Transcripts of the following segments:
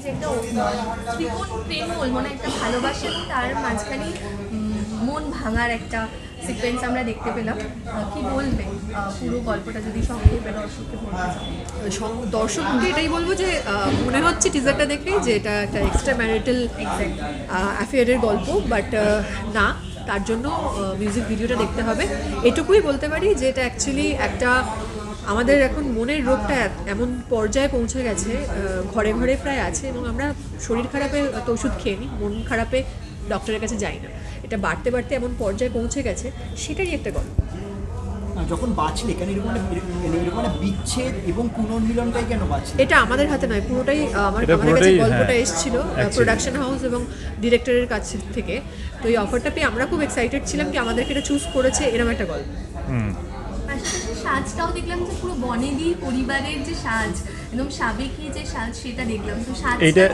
যে একটা ত্রিকোণ প্রেমল মানে একটা ভালোবাসা এবং তার মাঝখানে মন ভাঙার একটা সিকোয়েন্স আমরা দেখতে পেলাম। কি বলবে? পুরো গল্পটা যদি সংক্ষেপে দর্শককে দর্শককে এটাই বলব যে মনে হচ্ছে টিজারটা দেখে যে এটা একটা এক্সট্রা ম্যারিটাল অ্যাফেয়ারের গল্প বাট না তার জন্য মিউজিক ভিডিওটা দেখতে হবে। এটুকুই বলতে পারি যে এটা অ্যাকচুয়ালি একটা আমাদের এখন মনের রোগটা এমন পর্যায়ে পৌঁছে গেছে আহ, ঘরে ঘরে প্রায় আছে এবং আমরা শরীর খারাপে তো ওষুধ খেয়ে নিই মন খারাপে ডক্টরের কাছে যাই না। এটা বাড়তে বাড়তে এমন পর্যায়ে পৌঁছে গেছে সেটারই একটা গল্প। যখন বাঁচলে কেন এরকম এরকম- এরকম বিচ্ছেদ এবং পুনর্মিলনটাই কেন বাঁচলে? এটা আমাদের হাতে নয় পুরোটাই আমার আমাদের কাছে গল্পটা হ্যাঁ, এসেছিল প্রোডাকশন হাউস এবং ডিরেক্টরের কাছ থেকে। তো এই অফারটা পেয়ে আমরা খুব এক্সাইটেড ছিলাম কি আমাদেরকে এটা চুজ করেছে এরকম একটা গল্প। হুম। পাশাপাশি সাজটাও দেখলাম যে পুরো বনেদির পরিবারের যে সাজ একদম সাবেকি যে সাজ সেটা দেখলাম। তো সাজ এইটা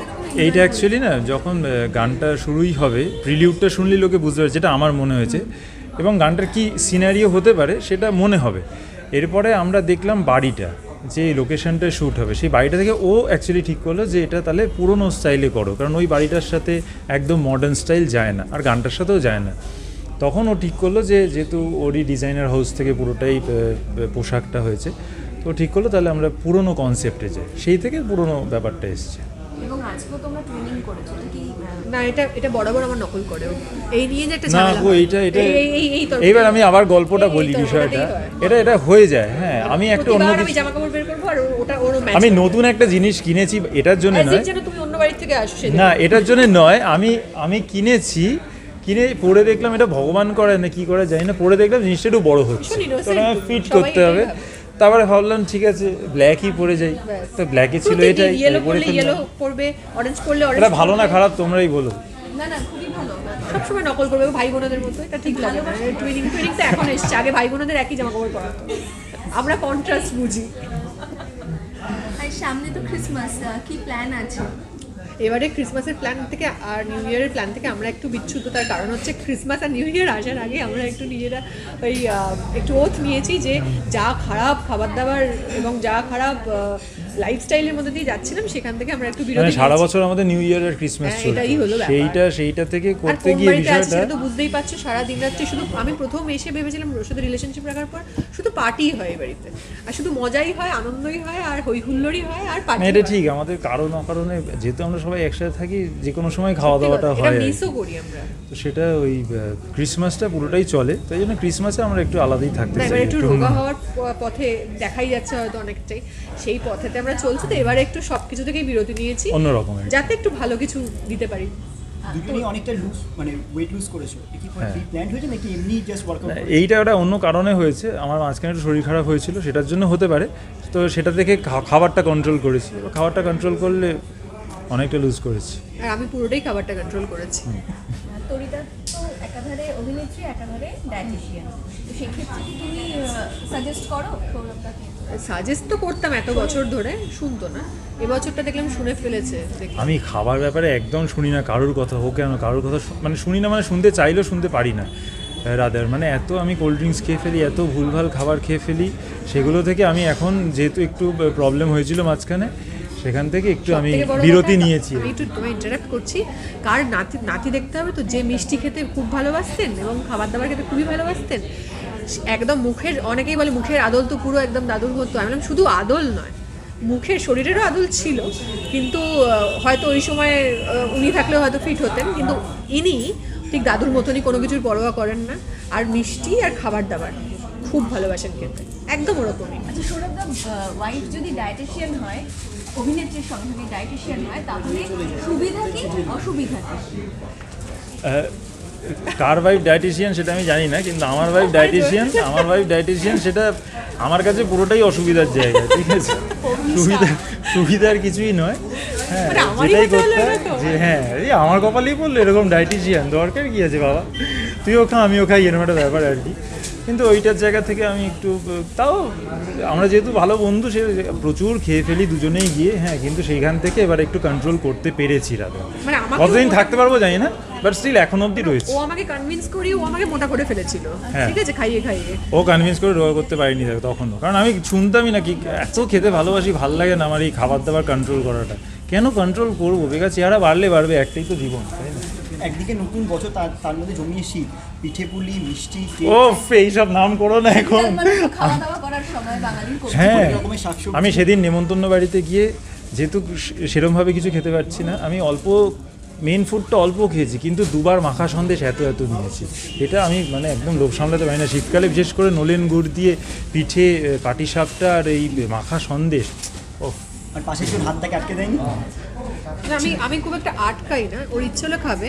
এইটা অ্যাকচুয়ালি না যখন গানটা শুরুই হবে প্রিলিউডটা শুনলে লোকে বুঝতে পারছে যেটা আমার মনে হয়েছে। এবং গানটার কি সিনারিও হতে পারে সেটা মনে হবে। এরপরে আমরা দেখলাম বাড়িটা যে লোকেশনটা শ্যুট হবে। সেই বাড়িটা থেকে ও অ্যাকচুয়ালি ঠিক করল যে এটা তাহলে পুরনো স্টাইলে করো। কারণ ওই বাড়িটার সাথে একদম মডার্ন স্টাইল যায় না আর গানটার সাথেও যায় না। তখন ও ঠিক করল যে যেহেতু ওরই ডিজাইনার হাউস থেকে পুরোটাই পোশাকটা হয়েছে তো ঠিক করল তাহলে আমরা পুরনো কনসেপ্টে যাই। সেই থেকে পুরনো ব্যাপারটা এসছে। এবং আজকেও তোমরা ট্রেনিং করেছ কি না এটা এটা বরাবর আমার নকল করে এই নিয়ে যে একটা ঝামেলা। গো হয়। এটা এই- এই- এই- এই তর্ক- এইবার আমি আবার গল্পটা বলি বিষয়টা। এটা এটা হয়ে যায় হ্যাঁ। আমি একটা অন্য আমি কিছু জামা কাপড় বের করব আর ওটা ওরও ম্যাচ আমি নতুন একটা জিনিস কিনেছি এটার জন্য নয়। তুমি অন্য বাড়ি থেকে আসো না এটার জন্য নয় আমি আমি কিনেছি কিনে পরে দেখলাম এটা ভগবান করে না কি করে জানি না পরে দেখলাম জিনিসটা একটু বড় হচ্ছে। ফিট করতে হবে। তারপরে ভাবলাম ঠিক আছে ব্ল্যাকই পরে যাই। তো ব্ল্যাকে ছিল এটাই ইয়েলো পরে পরলে ইয়েলো পরবে অরেঞ্জ পরলে অরেঞ্জ এটা ভালো না খারাপ তোমরাই বলো। না না খুবই ভালো। সবসময় নকল করবে ভাই বোনদের মতো এটা ঠিক লাগে টুইনিং টুইনিং তো এখন এসছে আগে ভাই বোনদের একই জামা কাপড় পরা হতো। আমরা কন্ট্রাস্ট বুঝি। আর সামনে তো ক্রিসমাস কি প্ল্যান আছে? এবারে ক্রিসমাসের প্ল্যান থেকে আর নিউ ইয়ারের প্ল্যান থেকে আমরা একটু বিচ্ছুত তার কারণ হচ্ছে ক্রিসমাস আর নিউ ইয়ার আসার আগে আমরা একটু নিজেরা ওই একটু ওথ নিয়েছি যে যা খারাপ খাবার দাবার এবং যা খারাপ লাইফস্টাইলের মধ্যে দিয়ে যাচ্ছিলাম সেখান থেকে আমরা একটু মানে বিরতি সারা বছর আমাদের নিউ ইয়ার আর ক্রিসমাস এটাই হলো। সেইটা সেইটা থেকে করতে গিয়ে বিষয়টা তো বুঝতেই পারছ সারা দিন রাত্রি শুধু আমি প্রথম এসে ভেবেছিলাম ওর সাথে রিলেশনশিপ রাখার পর শুধু পার্টি হয় বাড়িতে। আর শুধু মজাই হয় আনন্দই হয় আর হই হুল্লোড়ই হয় আর পার্টি এটা ঠিক আমাদের কারণ অকারণে যেহেতু আমরা সবাই একসাথে থাকি যে কোনো সময় খাওয়া দাওয়াটা হয়। তো সেটা ওই ক্রিসমাসটা পুরোটাই চলে তাই জন্য ক্রিসমাসে আমরা একটু আলাদাই থাকতে চাই একটু রোগা হওয়ার পথে দেখাই যাচ্ছে হয়তো অনেকটাই। সেই পথেতে আমরা চলছি তো এবারে একটু সবকিছু থেকেই বিরতি নিয়েছি। অন্য রকমের যাতে একটু ভালো কিছু দিতে পারি। দুজনেই অনেকটা লুজ মানে ওয়েট লুজ করেছ। কি হ্যাঁ। প্ল্যান হয়েছে নাকি এমনি জাস্ট ওয়ার্কআউট এইটা ওটা অন্য কারণে হয়েছে। আমার মাঝখানে একটু শরীর খারাপ হয়েছিল সেটার জন্য হতে পারে। তো সেটা থেকে খাবারটা কন্ট্রোল করেছি। খাবারটা কন্ট্রোল করলে অনেকটা লুজ করেছি। আর আমি পুরোটাই খাবারটা কন্ট্রোল করেছি। তরিতা তো একাধারে অভিনেত্রী একাধারে ডায়েটিশিয়ান তো সেক্ষেত্রে কি তুমি সাজেস্ট করো সৌরভদাকে সাজেস্ট তো করতাম এত বছর ধরে শুনতো না। এবছরটা দেখলাম শুনে ফেলেছে আমি খাবার ব্যাপারে একদম শুনি না কারোর কথা হোক কেন কারোর কথা মানে শুনি না মানে শুনতে চাইলেও শুনতে পারি না রাদার মানে এত আমি কোল্ড ড্রিঙ্কস খেয়ে ফেলি এত ভুলভাল খাবার খেয়ে ফেলি সেগুলো থেকে আমি এখন যেহেতু একটু প্রবলেম হয়েছিল মাঝখানে সেখান থেকে একটু আমি বিরতি নিয়েছি। আমি একটু তোমায় ইন্টারাক্ট করছি। কার নাতি নাতি দেখতে হবে তো যে মিষ্টি খেতে খুব ভালোবাসতেন এবং খাবার দাবার খেতে খুবই ভালোবাসতেন একদম মুখের অনেকেই বলে মুখের আদল তো পুরো একদম দাদুর মতো। আমি বললাম শুধু আদল নয় মুখের শরীরেরও আদল ছিল কিন্তু হয়তো ওই সময় উনি থাকলেও হয়তো ফিট হতেন কিন্তু ইনি ঠিক দাদুর মতনই কোনো কিছুর পরোয়া করেন না। আর মিষ্টি আর খাবার দাবার খুব ভালোবাসেন খেতে একদম ওরকমই। আচ্ছা সৌরভদা ওয়াইফ যদি ডায়েটিশিয়ান হয় অভিনেত্রীর সঙ্গে ডায়েটিশিয়ান হয় তাহলে সুবিধা কি অসুবিধা কি? কার ওয়াইফ ডায়েটিশিয়ান সেটা আমি জানি না কিন্তু আমার ওয়াইফ ডায়েটিশিয়ান আমার ওয়াইফ ডায়েটিশিয়ান সেটা আমার কাছে পুরোটাই অসুবিধার জায়গা ঠিক আছে? সুবিধা সুবিধার কিছুই নয়। হ্যাঁ মানে যেটাই করতে হয় যে হ্যাঁ এই আমার কপালেই বলল এরকম ডায়েটিশিয়ান দরকার কি আছে বাবা? তুইও খা আমিও খাই এরকম একটা ব্যাপার আর কি। কিন্তু ওইটার জায়গা থেকে আমি একটু তাও আমরা যেহেতু ভালো বন্ধু সে প্রচুর খেয়ে ফেলি দুজনেই গিয়ে হ্যাঁ কিন্তু সেইখান থেকে এবার একটু কন্ট্রোল করতে পেরেছি রাধা মানে কতদিন থাকতে পারব জানি না বাট স্টিল এখন অবধি রয়েছে। ও আমাকে কনভিন্স করিয়ে ও আমাকে মোটা করে ফেলেছিল। হ্যাঁ। ঠিক আছে খাইয়ে খাইয়ে। ও কনভিন্স করে রোগা করতে পারিনি তখনও। কারণ আমি শুনতামই না কি এত খেতে ভালোবাসি ভালো লাগে না আমার এই খাবার দাবার কন্ট্রোল করাটা। কেন কন্ট্রোল করব? বেকার চেহারা বাড়লে বাড়বে একটাই তো জীবন তাই না? একদিকে নতুন বছর তার তার মধ্যে জমিয়ে শীত। পিঠে পুলি মিষ্টি ও এইসব নাম করো না এখন। মানে খাওয়া দাওয়া করার সময় বাঙালির কবজি। হ্যাঁ রকমের শাকসবজি। আমি সেদিন নেমন্তন্ন বাড়িতে গিয়ে যেহেতু সেরমভাবে কিছু খেতে পারছি না আমি অল্প মেন ফুডটা অল্প খেয়েছি কিন্তু দুবার মাখা সন্দেশ এত এত নিয়েছি। এটা আমি মানে একদম লোভ সামলাতে পারি না। শীতকালে বিশেষ করে নলেন গুড় দিয়ে পিঠে পাটিসাপটা আর এই মাখা সন্দেশ ও আর পাশে কেউ হাতটাকে আটকে দেয়নি? না, আমি আমি খুব একটা আটকাই না ওর ইচ্ছে হলে খাবে।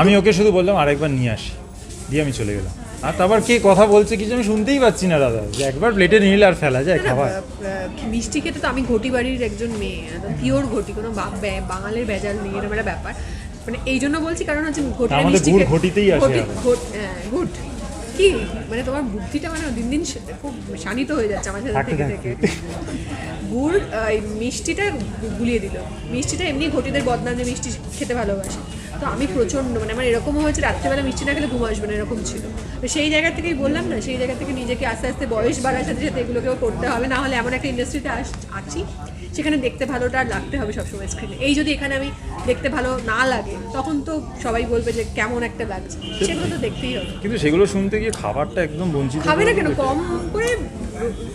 আমি ওকে শুধু বললাম আরেকবার নিয়ে আসি। দিয়ে আমি চলে গেলাম। আর তারপর কে কথা বলছে কিছু আমি শুনতেই পাচ্ছি না দাদা। যে একবার প্লেটে নিলে আর ফেলা যায় খাবার মিষ্টি খেতে তো আমি ঘটি বাড়ির একজন মেয়ে পিওর ঘটি কোনো বাঙালির ভেজাল নেই এরকম একটা ব্যাপার। মানে এই জন্য বলছি কারণ হচ্ছে ঘটি গুড় ঘটিতেই আসে আবার। গুড। কি? মানে তোমার বুদ্ধিটা মানে দিন দিন খুব শানিত হয়ে যাচ্ছে আমার সাথে থেকে থেকে। গুড় এই মিষ্টিটা গুলিয়ে দিল। মিষ্টিটা এমনি ঘটিদের বদনাম যে মিষ্টি খেতে ভালোবাসে। তো আমি প্রচণ্ড মানে আমার এরকমও হয়েছে রাত্রেবেলা মিষ্টি না খেলে ঘুম আসবে না এরকম ছিল। তো সেই জায়গা থেকেই বললাম না সেই জায়গা থেকে নিজেকে আস্তে আস্তে বয়স বাড়ার সাথে সাথে এগুলোকেও করতে হবে না হলে এমন একটা ইন্ডাস্ট্রিতে আস আছি সেখানে দেখতে ভালোটা আর লাগতে হবে সবসময় স্ক্রিনে এই যদি এখানে আমি দেখতে ভালো না লাগে তখন তো সবাই বলবে যে কেমন একটা লাগছে। সেগুলো তো দেখতেই হবে। কিন্তু সেগুলো শুনতে গিয়ে খাবারটা একদম বঞ্চিত খাবে না কেন? কম করে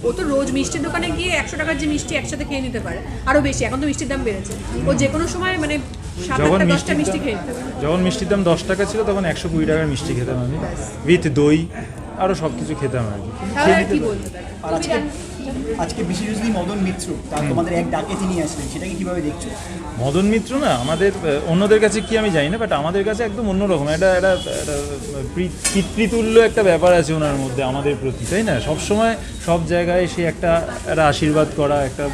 ও তো রোজ মিষ্টির দোকানে গিয়ে একশো টাকার যে মিষ্টি একসাথে খেয়ে নিতে পারে আরও বেশি এখন তো মিষ্টির দাম বেড়েছে। ও যে কোনো সময় মানে যখন মিষ্টি মিষ্টির মিষ্টি দাম- খেয়ে নিতে পারে। যখন মিষ্টির দাম দশ টাকা ছিল তখন একশো কুড়ি টাকার মিষ্টি খেতাম আমি। উইথ দই আরও সব কিছু খেতাম আর কি আর বলতে আজকে বিশেষজ্ঞ মদন মিত্র, তার তোমাদের এক ডাকে তিনি আসলেন, সেটাকে কীভাবে দেখছ? মদন মিত্র না, আমাদের অন্যদের কাছে কি আমি জানি না বাট আমাদের কাছে একদম অন্যরকম একটা একটা পিতৃতুল্য একটা ব্যাপার আছে ওনার মধ্যে, আমাদের প্রতি, তাই না? সব সময় সব জায়গায় সে একটা একটা আশীর্বাদ করা, একটা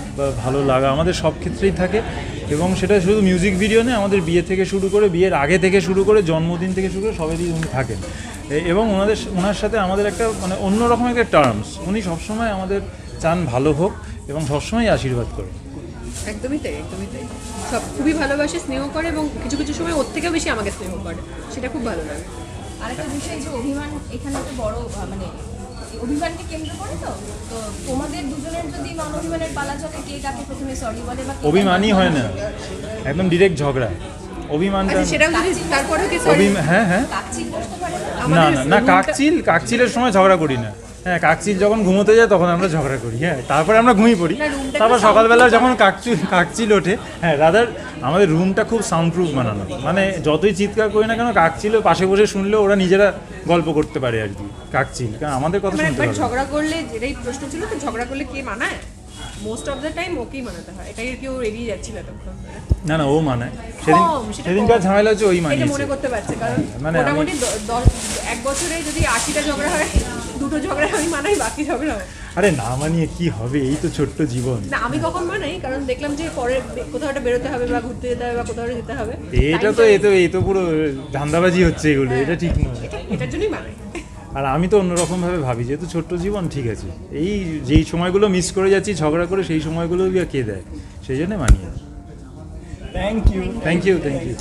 ভালো লাগা আমাদের সব ক্ষেত্রেই থাকে, এবং সেটা শুধু মিউজিক ভিডিও নেই আমাদের বিয়ে থেকে শুরু করে, বিয়ের আগে থেকে শুরু করে, জন্মদিন থেকে শুরু করে, সবেরই উনি থাকেন। এবং ওনাদের, ওনার সাথে আমাদের একটা মানে অন্যরকম একটা টার্মস উনি সবসময় আমাদের চান ভালো হোক এবং সবসময় আশীর্বাদ করেন। একদমই তাই একদমই তাই। সব খুবই ভালোবাসে স্নেহ করে এবং কিছু কিছু সময় ওর থেকেও বেশি আমাকে স্নেহ করে। সেটা খুব ভালো লাগে। আরেকটা বিষয় যে অভিমান এখানে একটা বড় মানে অভিমানকে কেন্দ্র করে তো তো তোমাদের দুজনের যদি মান অভিমানের পালা চলে কে কাকে প্রথমে সরি বলে বা অভিমানই হয় না। একদম ডিরেক্ট ঝগড়া। অভিমানটা আচ্ছা সেটাও যদি তারপরেও কি সরি অভিমান হ্যাঁ হ্যাঁ। কাকচিৎ বসতে পারে? না? না না কাকচিল কাকচিলের সময় ঝগড়া করি না। হ্যাঁ কাকচিল যখন ঘুমোতে যায় তখন আমরা ঝগড়া করি হ্যাঁ তারপরে আমরা ঘুমিয়ে পড়ি। তারপর সকালবেলা যখন কাকচিল কাকচিল ওঠে হ্যাঁ রাদার আমাদের রুমটা খুব সাউন্ড প্রুফ বানানো। মানে যতই চিৎকার করি না কেন কাকচিলও পাশে বসে শুনলেও ওরা নিজেরা গল্প করতে পারে আর কি কাকচিল কারণ আমাদের কথা মানে শুনতে পারে ঝগড়া করলে যেটাই প্রশ্ন ছিল তো ঝগড়া করলে কে মানায়? মোস্ট অফ দ্য টাইম ওকেই মানাতে হয়। এটাই আর কি ও এড়িয়ে যাচ্ছিল ধরে। না না ও মানে। সেদিন সেদিনকার ঝামেলা হচ্ছে ওই মানিয়েছে। মনে করতে পারছে কারণ মানে মোটামুটি এক বছরে যদি আশিটা ঝগড়া হয় দুটো ঝগড়া আমি মানাই বাকি ঝগড়া আরে না মানিয়ে কি হবে? এই তো ছোট্ট জীবন। না আমি কখন মানাই? কারণ দেখলাম যে পরে কোথাও একটা বেরোতে হবে বা ঘুরতে যেতে হবে বা কোথাও যেতে হবে। এটা তো এই তো এই তো পুরো ধান্দাবাজি হচ্ছে এগুলো এটা ঠিক নয়। এটা- এটার জন্যই মানাই। আর আমি তো অন্যরকম ভাবে ভাবি যেহেতু ছোট্ট জীবন ঠিক আছে। এই যেই সময়গুলো মিস করে যাচ্ছি ঝগড়া করে সেই সময়গুলো কে দেয়? সেই জন্য মানিয়ে। Thank you thank you thank you